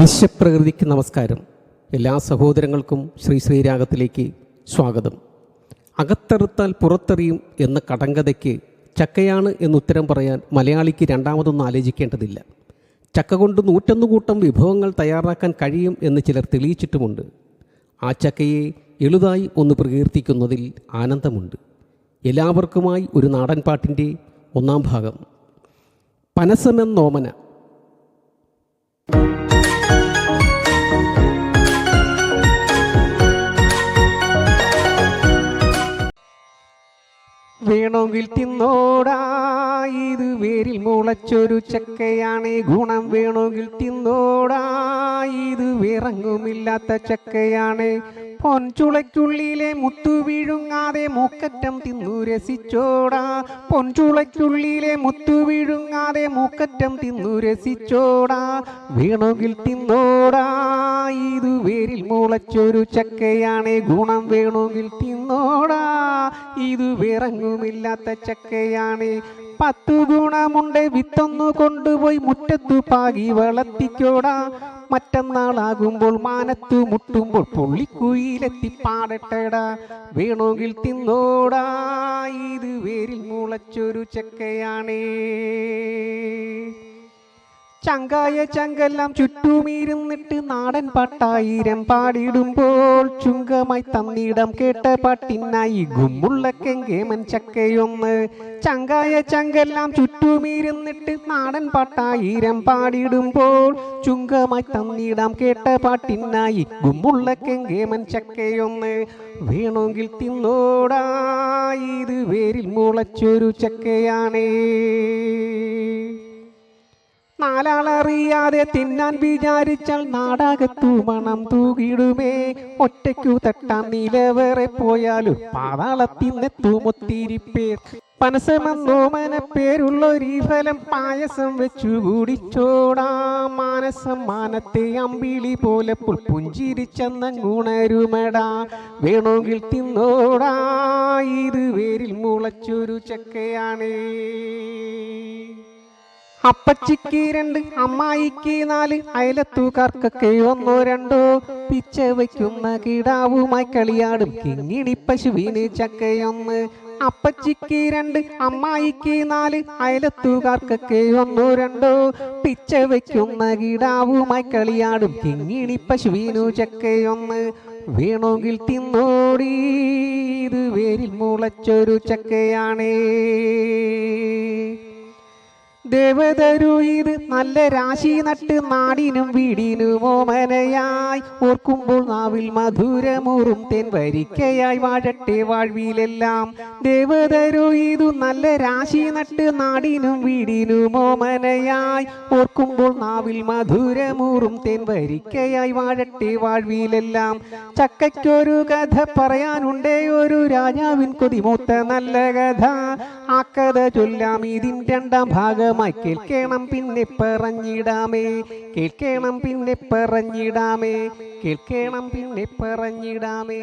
വിശ്വപ്രകൃതിക്ക് നമസ്കാരം. എല്ലാ സഹോദരങ്ങൾക്കും ശ്രീ ശ്രീരാഗത്തിലേക്ക് സ്വാഗതം. അകത്തെറുത്താൽ പുറത്തെറിയും എന്ന കടങ്കഥയ്ക്ക് ചക്കയാണ് എന്നുത്തരം പറയാൻ മലയാളിക്ക് രണ്ടാമതൊന്നും ആലോചിക്കേണ്ടതില്ല. ചക്ക കൊണ്ട് നൂറ്റൊന്ന് കൂട്ടം വിഭവങ്ങൾ തയ്യാറാക്കാൻ കഴിയും എന്ന് ചിലർ തെളിയിച്ചിട്ടുമുണ്ട്. ആ ചക്കയെ എളുതായി ഒന്ന് പ്രകീർത്തിക്കുന്നതിൽ ആനന്ദമുണ്ട്. എല്ലാവർക്കുമായി ഒരു നാടൻ പാട്ടിന്റെ ഒന്നാം ഭാഗം. പനസമെന്നോമന വേണമെങ്കിൽ തിന്നോടാ. ഇത് വേരിൽ മുളച്ചൊരു ചക്കയാണ്. ഗുണം വേണമെങ്കിൽ തിന്നോടാ. ഇത് വിറങ്ങുമില്ലാത്ത ചക്കയാണ്. പൊൻചുളയ്ക്കുള്ളിലെ മുത്തു വീഴുങ്ങാതെ മൂക്കറ്റം തിന്നു രസിച്ചോടാ. പൊൻചുളയ്ക്കുള്ളിലെ മുത്തു വീഴുങ്ങാതെ മൂക്കറ്റം തിന്നു രസിച്ചോടാ. വീണുകിൽ തിന്നോടാ. ഇത് വേരിൽ മുളച്ചൊരു ചക്കയാണ് ഗുണം വേണമെങ്കിൽ തിന്നോടാ. ഇത് വിറങ്ങുമില്ലാത്ത ചക്കയാണ് പത്തു ഗുണമുണ്ട് വിത്തൊന്നു കൊണ്ടുപോയി മുറ്റത്തു പാകി വളർത്തിക്കോടാ. മറ്റന്നാളാകുമ്പോൾ മാനത്തു മുട്ടുമ്പോൾ പുള്ളിക്കുയിലെത്തി പാടട്ടടാ. വേണമെങ്കിൽ തിന്നോടാ. ഇത് വേരിൽ മുളച്ചൊരു ചക്കയാണേ. ചങ്കായ ചങ്കെല്ലാം ചുറ്റുമീരുന്നിട്ട് നാടൻ പട്ടായിരം പാടിയിടുമ്പോൾ ചുങ്കമായി തന്നിടം കേട്ട പാട്ടിനായി ഗുമ്മുള്ളക്കെങ്കേമൻ ചക്കയൊന്ന്. ചങ്കായ ചങ്കെല്ലാം ചുറ്റുമീരുന്നിട്ട് നാടൻ പട്ടായിരം പാടിയിടുമ്പോൾ ചുങ്കമായി തന്നിടം കേട്ട പാട്ടിനായി ഗുമ്മുള്ളക്കെങ്കേമൻ ചക്കയൊന്ന്. വേണമെങ്കിൽ തിന്നോടാ ഇത് വേരിൽ മുളച്ചൊരു ചക്കയാണേ. നാലാളറിയാതെ തിന്നാൻ വിചാരിച്ചാൽ നാടകത്തു മണം തൂകിടുമേ ഒറ്റയ്ക്കു തട്ടാൻ നിലവേറെ പോയാലും പാതാളത്തിനെത്തും ഒത്തിരി പേർ പനസമെന്നോമന പേരുള്ളൊരീ ഫലം പായസം വെച്ചു കൂടിച്ചോടാ. മാനസം മാനത്തെ അമ്പിളി പോലെ പുൽപുഞ്ചിരിച്ചെന്നുണരുമടാ വേണമെങ്കിൽ തിന്നോടാ. ഇത് വേരിൽ മുളച്ചൊരു ചക്കയാണേ. അപ്പച്ചിക്ക് രണ്ട് അമ്മായിക്ക് നാല് അയലത്തൂക്കാർക്കൊക്കെ ഒന്നോ രണ്ടോ. പിച്ച വയ്ക്കുന്ന കിടാവുമായി കളിയാടും. കിങ്ങിണി പശുവിന് ചക്കയൊന്ന്. അപ്പച്ചിക്ക് രണ്ട് അമ്മായിക്ക് നാല് അയലത്തുകാർക്കൊക്കെ ഒന്നോ രണ്ടോ. പിച്ച വയ്ക്കുന്ന കിടാവുമായി കളിയാടും. കിങ്ങിണി പശുവിനു ചക്കയൊന്ന്. വേണമെങ്കിൽ തിന്നോടി. ഇത് വേരിൽ മുളച്ചൊരു ചക്കയാണേ. ദേവതരു ഇത് നല്ല രാശി നട്ട് നാടിനും വീടിനും ഓമനയായി ഓർക്കുമ്പോൾ നാവിൽ മധുരമൂറും തേൻ വരിക്കയായി വാഴട്ടെ വാഴ്വിയിലെല്ലാം ദേവതരു ഇതു നല്ല രാശി നട്ട് നാടിനും വീടിനും ഓമനയായി ഓർക്കുമ്പോൾ നാവിൽ മധുരമൂറും തേൻ വരിക്കയായി വാഴട്ടെ വാഴ്വിയിലെല്ലാം ചക്കയ്ക്കൊരു കഥ പറയാനുണ്ടേ ഒരു രാജാവിൻ കൊതിമൂത്ത നല്ല കഥ. ആ കഥ ചൊല്ലാം ഇതിൻ രണ്ടാം ഭാഗമായി കേൾക്കണം പിന്നെ പറഞ്ഞിടാമേ. കേൾക്കണം പിന്നെ പറഞ്ഞിടാമേ. കേൾക്കണം പിന്നെ പറഞ്ഞിടാമേ.